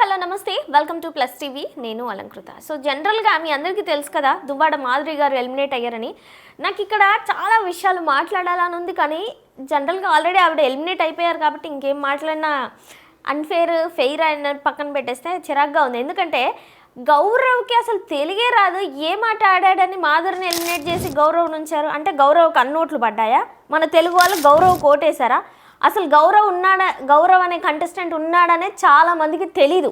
Hello నమస్తే. Welcome to plus TV నేను Alankrita. So జనరల్గా మీ అందరికీ తెలుసు కదా దువ్వాడ మాధురి గారు ఎలిమినేట్ అయ్యారని. నాకు ఇక్కడ చాలా విషయాలు మాట్లాడాలని ఉంది కానీ జనరల్గా ఆల్రెడీ ఆవిడ ఎలిమినేట్ అయిపోయారు కాబట్టి ఇంకేం మాట్లాడినా అన్ఫేర్ ఫెయిర్ అయిన పక్కన పెట్టేస్తే చిరాగ్గా ఉంది. ఎందుకంటే గౌరవ్కి అసలు తెలియే రాదు ఏ మాట ఆడాడని మాధురిని ఎలిమినేట్ చేసి గౌరవ్ నుంచారు. అంటే గౌరవ్కి అన్నోట్లు పడ్డాయా? మన తెలుగు వాళ్ళు గౌరవ్ కోటేశారా? అసలు గౌరవ్ ఉన్నాడా గౌరవ్ అనే కంటెస్టెంట్ ఉన్నాడనే చాలా మందికి తెలీదు.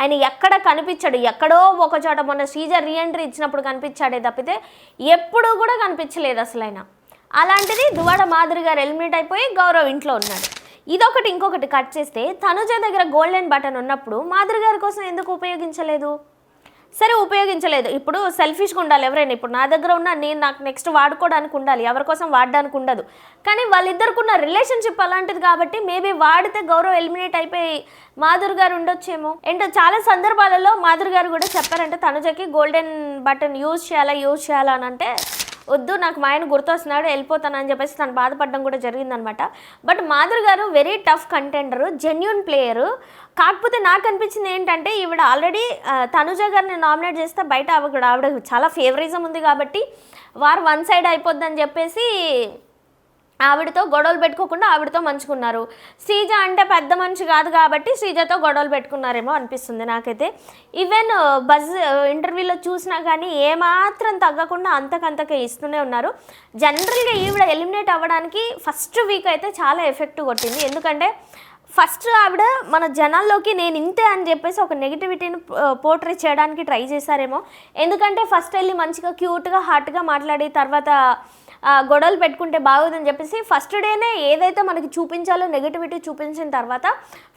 ఆయన ఎక్కడ కనిపించాడు. ఎక్కడో ఒక చోట మొన్న శ్రీజర్ రీఎంట్రీ ఇచ్చినప్పుడు కనిపించాడే తప్పితే ఎప్పుడూ కూడా కనిపించలేదు అసలు ఆయన. అలాంటిది దువాడ మాదిరి గారు ఎలిమినేట్ అయిపోయి గౌరవ్ ఇంట్లో ఉన్నాడు. ఇదొకటి ఇంకొకటి కట్ చేస్తే తనుజ దగ్గర గోల్డెన్ బటన్ ఉన్నప్పుడు మాదిరి గారి కోసం ఎందుకు ఉపయోగించలేదు? సరే ఉపయోగించలేదు. ఇప్పుడు సెల్ఫిష్గా ఉండాలి ఎవరైనా. ఇప్పుడు నా దగ్గర ఉన్న నేను నాకు నెక్స్ట్ వాడుకోవడానికి ఉండాలి. ఎవరి కోసం వాడడానికి ఉండదు. కానీ వాళ్ళిద్దరికి ఉన్న రిలేషన్షిప్ అలాంటిది కాబట్టి మేబీ వాడితే గౌరవ్ ఎలిమినేట్ అయిపోయి మాధురి గారు ఉండొచ్చేమో. అండ్ చాలా సందర్భాలలో మాధురి గారు కూడా చెప్పారంటే తనుజకి గోల్డెన్ బటన్ యూజ్ చేయాలా యూజ్ చేయాలా అని అంటే వద్దు నాకు మా ఆయన గుర్తొస్తున్నాడు వెళ్ళిపోతానని చెప్పేసి తను బాధపడడం కూడా జరిగిందనమాట. బట్ మాధురి గారు very tough contender genuine player కాకపోతే నాకు అనిపించింది ఏంటంటే ఈవిడ ఆల్రెడీ తనుజ గారిని నామినేట్ చేస్తే బయట ఆవిడ ఆవిడ చాలా ఫేవరిజం ఉంది కాబట్టి వారు వన్ సైడ్ అయిపోద్దని చెప్పేసి ఆవిడతో గొడవలు పెట్టుకోకుండా ఆవిడతో మంచుకున్నారు. శ్రీజ అంటే పెద్ద మనిషి కాదు కాబట్టి శ్రీజతో గొడవలు పెట్టుకున్నారేమో అనిపిస్తుంది నాకైతే. ఈవెన్ బజ్ ఇంటర్వ్యూలో చూసినా కానీ ఏమాత్రం తగ్గకుండా అంతకంతకే ఇస్తూనే ఉన్నారు. జనరల్గా ఈవిడ ఎలిమినేట్ అవ్వడానికి ఫస్ట్ వీక్ అయితే చాలా ఎఫెక్ట్ కొట్టింది. ఎందుకంటే ఫస్ట్ ఆవిడ మన జనాల్లోకి నేను ఇంతే అని చెప్పేసి ఒక నెగిటివిటీని పోర్ట్రే uh, చేయడానికి ట్రై చేశారేమో. ఎందుకంటే ఫస్ట్ వెళ్ళి మంచిగా క్యూట్గా హార్ట్గా మాట్లాడి తర్వాత గొడవలు పెట్టుకుంటే బాగోదని చెప్పేసి ఫస్ట్ డేనే ఏదైతే మనకి చూపించాలో నెగిటివిటీ చూపించిన తర్వాత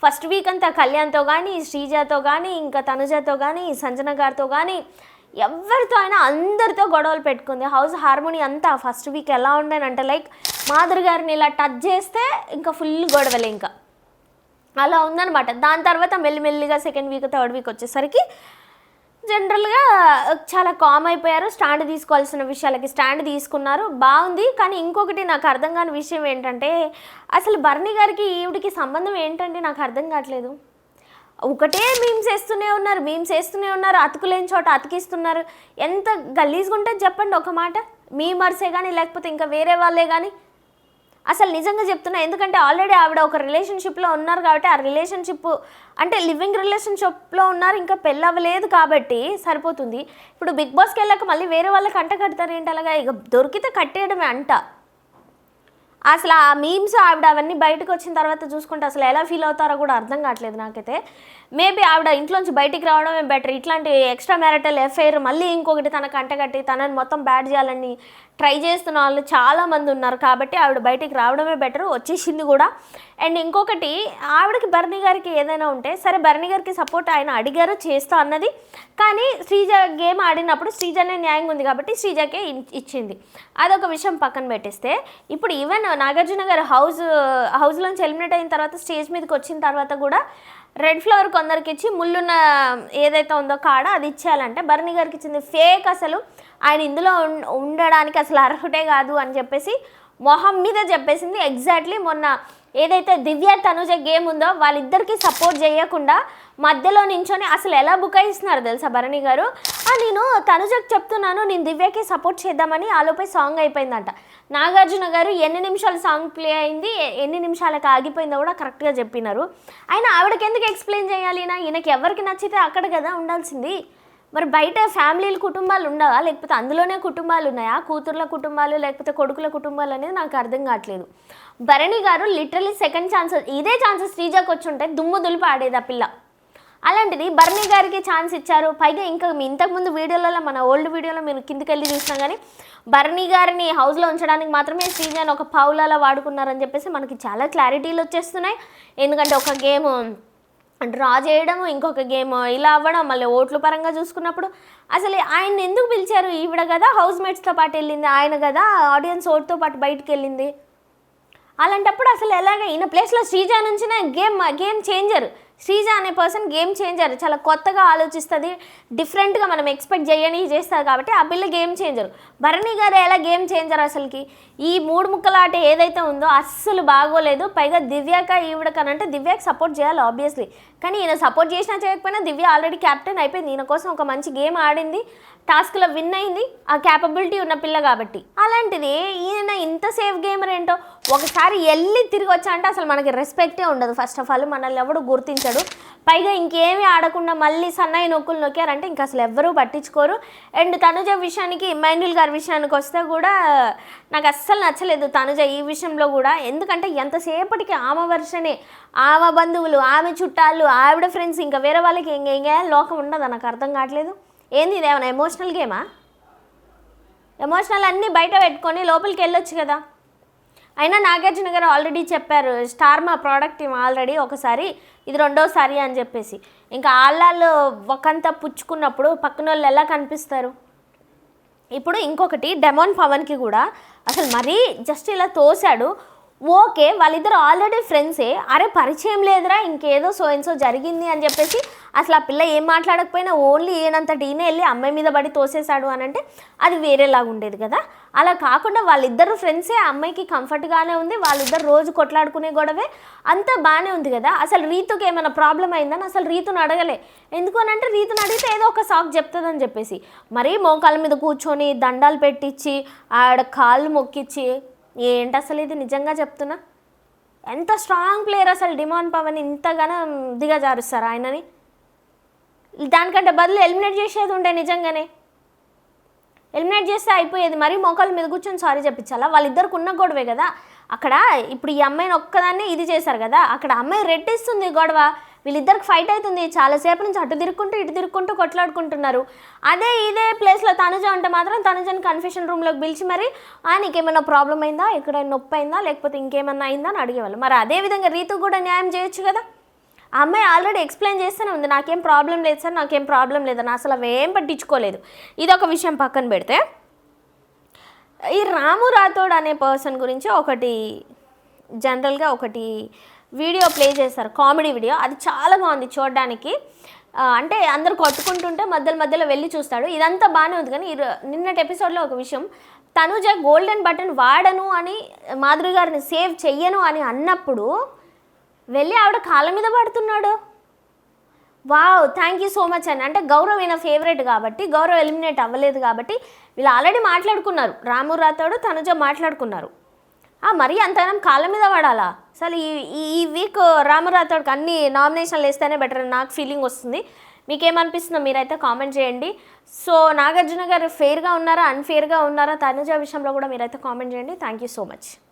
ఫస్ట్ వీక్ అంతా కళ్యాణ్తో కానీ శ్రీజాతో కానీ ఇంకా తనుజతో కానీ సంజన గారితో కానీ ఎవరితో అయినా అందరితో గొడవలు పెట్టుకుంది. హౌస్ హార్మోనీ అంతా ఫస్ట్ వీక్ ఎలా ఉండేనంటే లైక్ మాధురి గారిని ఇలా టచ్ చేస్తే ఇంకా ఫుల్ గొడవలే ఇంకా. అలా ఉందనమాట దాని తర్వాత మెల్లిమెల్లిగా సెకండ్ వీక్ థర్డ్ వీక్ వచ్చేసరికి జనరల్గా చాలా కామ్ అయిపోయారు. స్టాండ్ తీసుకోవాల్సిన విషయాలకి స్టాండ్ తీసుకున్నారు. బాగుంది. కానీ ఇంకొకటి నాకు అర్థం కాని విషయం ఏంటంటే అసలు బర్నీ గారికి ఈవిడికి సంబంధం ఏంటంటే నాకు అర్థం కావట్లేదు. ఒకటే మీమ్స్ వేస్తూనే ఉన్నారు. మీమ్స్ వేస్తూనే ఉన్నారు. అతుకులేని చోట అతికిస్తున్నారు. ఎంత గలీజ్గా ఉంటుంది చెప్పండి ఒక మాట. మీ మర్సే కానీ లేకపోతే ఇంకా వేరే వాళ్ళే కానీ అసలు నిజంగా చెప్తున్నా ఎందుకంటే ఆల్రెడీ ఆవిడ ఒక రిలేషన్షిప్లో ఉన్నారు కాబట్టి ఆ రిలేషన్షిప్ అంటే లివింగ్ రిలేషన్షిప్లో ఉన్నారు ఇంకా పెళ్ళవలేదు కాబట్టి సరిపోతుంది. ఇప్పుడు బిగ్ బాస్కి వెళ్ళాక మళ్ళీ వేరే వాళ్ళకి అంట కడతారు ఏంటి అలాగా? ఇక దొరికితే కట్టేయడమే అంట. అసలు ఆ మీమ్స్ ఆవిడ అవన్నీ బయటకు వచ్చిన తర్వాత చూసుకుంటే అసలు ఎలా ఫీల్ అవుతారో కూడా అర్థం కావట్లేదు నాకైతే. మేబీ ఆవిడ ఇంట్లోంచి బయటికి రావడమే బెటర్ ఇట్లాంటి ఎక్స్ట్రా మ్యారిటల్ ఎఫ్ఐఆర్ మళ్ళీ ఇంకొకటి తన కంటగట్టి తనని మొత్తం బ్యాడ్ చేయాలని ట్రై చేస్తున్న వాళ్ళు చాలామంది ఉన్నారు కాబట్టి ఆవిడ బయటికి రావడమే బెటర్ వచ్చేసింది కూడా. అండ్ ఇంకొకటి ఆవిడకి భరణి గారికి ఏదైనా ఉంటే సరే భరణి గారికి సపోర్ట్ ఆయన అడిగారు చేస్తా అన్నది. కానీ శ్రీజ గేమ్ ఆడినప్పుడు శ్రీజనే న్యాయంగా ఉంది కాబట్టి శ్రీజకే ఇచ్చింది. అదొక విషయం పక్కన పెట్టేస్తే ఇప్పుడు ఈవెన్ నాగార్జున గారు హౌస్ హౌస్లోంచి ఎలిమినేట్ అయిన తర్వాత స్టేజ్ మీదకి వచ్చిన తర్వాత కూడా రెడ్ ఫ్లవర్ కొందరికి ఇచ్చి ముళ్ళున్న ఏదైతే ఉందో కాడ అది ఇచ్చేయాలంటే భరణి గారికి ఇచ్చింది. ఫేక్ అసలు. ఆయన ఇందులో ఉం- ఉండడానికి అసలు అర్హుటే కాదు అని చెప్పేసి మొహం మీద చెప్పేసింది. ఎగ్జాక్ట్లీ మొన్న ఏదైతే దివ్య తనుజ గేమ్ ఉందో వాళ్ళిద్దరికి సపోర్ట్ చేయకుండా మధ్యలో నించొని అసలు ఎలా బుకాయిస్తున్నారు తెలుసా భరణి గారు? నేను తనుజకు చెప్తున్నాను నేను దివ్యకి సపోర్ట్ చేద్దామని ఆలోపే సాంగ్ అయిపోయిందంట. నాగార్జున గారు ఎన్ని నిమిషాలు సాంగ్ ప్లే అయింది ఎన్ని నిమిషాలకు ఆగిపోయిందో కూడా కరెక్ట్గా చెప్పినారు. ఆయన ఆవిడకి ఎందుకు ఎక్స్ప్లెయిన్ చేయాలి నా? ఈయనకి ఎవరికి నచ్చితే అక్కడ కదా ఉండాల్సింది. మరి బయట ఫ్యామిలీలు కుటుంబాలు ఉండవా? లేకపోతే అందులోనే కుటుంబాలు ఉన్నాయా? కూతుర్ల కుటుంబాలు లేకపోతే కొడుకుల కుటుంబాలు అనేది నాకు అర్థం కావట్లేదు. భరణి గారు లిటరలీ సెకండ్ ఛాన్సెస్ ఇదే ఛాన్సెస్ శ్రీజాకి వచ్చి ఉంటే దుమ్ము దులిపి ఆడేది ఆ పిల్ల. అలాంటిది భరణి గారికి ఛాన్స్ ఇచ్చారు. పైగా ఇంకా ఇంతకుముందు వీడియోలలో మన ఓల్డ్ వీడియోలో మీరు కిందికి వెళ్ళి చూసినా కానీ భరణి గారిని హౌస్లో ఉంచడానికి మాత్రమే శ్రీజాని ఒక పౌలాలా వాడుకున్నారని చెప్పేసి మనకి చాలా క్లారిటీలు వచ్చేస్తున్నాయి. ఎందుకంటే ఒక గేమ్ డ్రా చేయడం ఇంకొక గేమ్ ఇలా అవ్వడం మళ్ళీ ఓట్ల పరంగా చూసుకున్నప్పుడు అసలు ఆయన ఎందుకు పిలిచారు ఈవిడ కదా? హౌస్ మేట్స్తో పాటు వెళ్ళింది ఆయన కదా? ఆడియన్స్ ఓట్తో పాటు బయటకు వెళ్ళింది. అలాంటప్పుడు అసలు ఎలాగ ఈయన ప్లేస్లో శ్రీజ నుంచిన గేమ్ గేమ్ చేంజర్. శ్రీజ అనే పర్సన్ గేమ్ చేంజర్ చాలా కొత్తగా ఆలోచిస్తుంది. డిఫరెంట్గా మనం ఎక్స్పెక్ట్ చేయని చేస్తారు కాబట్టి ఆ పిల్ల గేమ్ చేంజర్ భరణి గారు ఎలా గేమ్ చేంజర్ అసలుకి? ఈ మూడు ముక్కలాట ఏదైతే ఉందో అస్సలు బాగోలేదు. పైగా దివ్యాక ఈవిడకనంటే దివ్యాకి సపోర్ట్ చేయాలి ఆబ్వియస్లీ కానీ ఈయన సపోర్ట్ చేసినా చేయకపోయినా దివ్య ఆల్రెడీ క్యాప్టెన్ అయిపోయింది. ఈయన కోసం ఒక మంచి గేమ్ ఆడింది. టాస్క్లో విన్ అయింది ఆ క్యాపబిలిటీ ఉన్న పిల్ల కాబట్టి. అలాంటిది ఈయన ఇంత సేఫ్ గేమర్ ఏంటో ఒకసారి వెళ్ళి తిరిగి వచ్చా అంటే అసలు మనకి రెస్పెక్టే ఉండదు. ఫస్ట్ ఆఫ్ ఆల్ మనల్ని ఎవడు గుర్తించడు. పైగా ఇంకేమీ ఆడకుండా మళ్ళీ సన్నాయి నొక్కులు నొక్కారంటే ఇంకా అసలు ఎవ్వరూ పట్టించుకోరు. అండ్ తనుజ విషయానికి ఇమాన్యుల్ గారి విషయానికి వస్తే కూడా నాకు అస్సలు నచ్చలేదు తనుజ ఈ విషయంలో కూడా. ఎందుకంటే ఎంతసేపటికి ఆమె వర్షనే ఆమె బంధువులు ఆమె చుట్టాలు ఆవిడ ఫ్రెండ్స్ ఇంకా వేరే వాళ్ళకి ఇంక ఇంకా లోకం ఉండదు. నాకు అర్థం కావట్లేదు. ఏంది ఇది ఏమైనా ఎమోషనల్ గేమా ఎమోషనల్ అన్నీ బయట పెట్టుకొని లోపలికి వెళ్ళొచ్చు కదా. అయినా నాగార్జున గారు ఆల్రెడీ చెప్పారు స్టార్ మా ప్రోడక్ట్ ఆల్రెడీ ఒకసారి ఇది రెండోసారి అని చెప్పేసి. ఇంకా ఆళ్ళాళ్ళు ఒకంతా పుచ్చుకున్నప్పుడు పక్కన వాళ్ళు ఎలా కనిపిస్తారు? ఇప్పుడు ఇంకొకటి డెమోన్ పవన్కి కూడా అసలు మరీ జస్ట్ ఇలా తోశాడు. ఓకే వాళ్ళిద్దరు ఆల్రెడీ ఫ్రెండ్సే అరే పరిచయం లేదురా ఇంకేదో సో సో జరిగింది అని చెప్పేసి అసలు ఆ పిల్ల ఏం మాట్లాడకపోయినా ఓన్లీ ఏనంత ఈయన వెళ్ళి అమ్మాయి మీద పడి తోసేశాడు అని అంటే అది వేరేలాగా ఉండేది కదా. అలా కాకుండా వాళ్ళిద్దరు ఫ్రెండ్సే అమ్మాయికి కంఫర్ట్గానే ఉంది వాళ్ళిద్దరు రోజు కొట్లాడుకునే గొడవే అంతా బాగానే ఉంది కదా. అసలు రీతుకి ఏమైనా ప్రాబ్లం అయిందని అసలు రీతును అడగలే. ఎందుకు అని అంటే రీతును అడిగితే ఏదో ఒక సాక్ చెప్తుందని చెప్పేసి. మరీ మోకాల మీద కూర్చొని దండాలు పెట్టించి ఆడ కాళ్ళు మొక్కిచ్చి ఏంటి అసలు ఇది నిజంగా చెప్తున్నా? ఎంత స్ట్రాంగ్ ప్లేయర్ అసలు డిమాండ్ పవన్ ఇంతగానో దిగజారుస్తారు ఆయనని. దానికంటే బదులు ఎలిమినేట్ చేసేది ఉండే నిజంగానే. ఎలిమినేట్ చేస్తే అయిపోయేది. మరీ మోకాళ్ళ మీద కూర్చొని సారీ చెప్పించాలా? వాళ్ళిద్దరికి ఉన్న గొడవే కదా. అక్కడ ఇప్పుడు ఈ అమ్మాయిని ఒక్కదాన్ని ఇది చేశారు కదా. అక్కడ అమ్మాయి రెట్టిస్తుంది గొడవ. వీళ్ళిద్దరికి ఫైట్ అవుతుంది. చాలాసేపు నుంచి అటు తిరుక్కుంటూ ఇటు తిరుక్కుంటూ కొట్లాడుకుంటున్నారు. అదే ఇదే ప్లేస్లో తనుజ ఉంటే మాత్రం తనుజని కన్ఫెషన్ రూమ్లోకి పిలిచి మరి "ఆ, నీకేమైనా ప్రాబ్లం అయిందా? ఎక్కడైనా నొప్పి అయిందా? లేకపోతే ఇంకేమన్నా అయిందా? అని అడిగేవాళ్ళు. మరి అదే విధంగా రీతు కూడా న్యాయం చేయొచ్చు కదా. ఆ అమ్మాయి ఆల్రెడీ ఎక్స్ప్లెయిన్ చేస్తూనే ఉంది నాకేం ప్రాబ్లం లేదు సార్ నాకేం ప్రాబ్లం లేదని అసలు అవేం పట్టించుకోలేదు. ఇది ఒక విషయం పక్కన పెడితే ఈ రాము రాథోడ్ అనే పర్సన్ గురించి ఒకటి జనరల్గా ఒకటి వీడియో ప్లే చేశారు కామెడీ వీడియో అది చాలా బాగుంది చూడడానికి. అంటే అందరు కొట్టుకుంటుంటే మధ్యలో మధ్యలో వెళ్ళి చూస్తాడు. ఇదంతా బాగానే ఉంది కానీ నిన్నటి ఎపిసోడ్లో ఒక విషయం తనుజ గోల్డెన్ బటన్ వాడను అని మాధురి గారిని సేవ్ చెయ్యను అని అన్నప్పుడు వెళ్ళి ఆవిడ కాళ్ళ మీద పడుతున్నాడు. Wow thank you so much అని అంటే గౌరవ్ ఈయన ఫేవరెట్ కాబట్టి గౌరవ్ ఎలిమినేట్ అవ్వలేదు కాబట్టి వీళ్ళు ఆల్రెడీ మాట్లాడుకున్నారు. రాము రాతాడు తనుజ మాట్లాడుకున్నారు. ఆ, మరీ అంతగానం కాళ్ళ మీద పడాలా? అసలు ఈ ఈ- వీక్ రాము రాతాడుకి అన్ని నామినేషన్లు వేస్తేనే బెటర్ అని నాకు ఫీలింగ్ వస్తుంది. మీకేమనిపిస్తుందో మీరైతే కామెంట్ చేయండి. సో నాగార్జున గారు ఫెయిర్గా ఉన్నారా అన్ఫేర్గా ఉన్నారా తనుజ విషయంలో కూడా మీరైతే కామెంట్ చేయండి. Thank you so much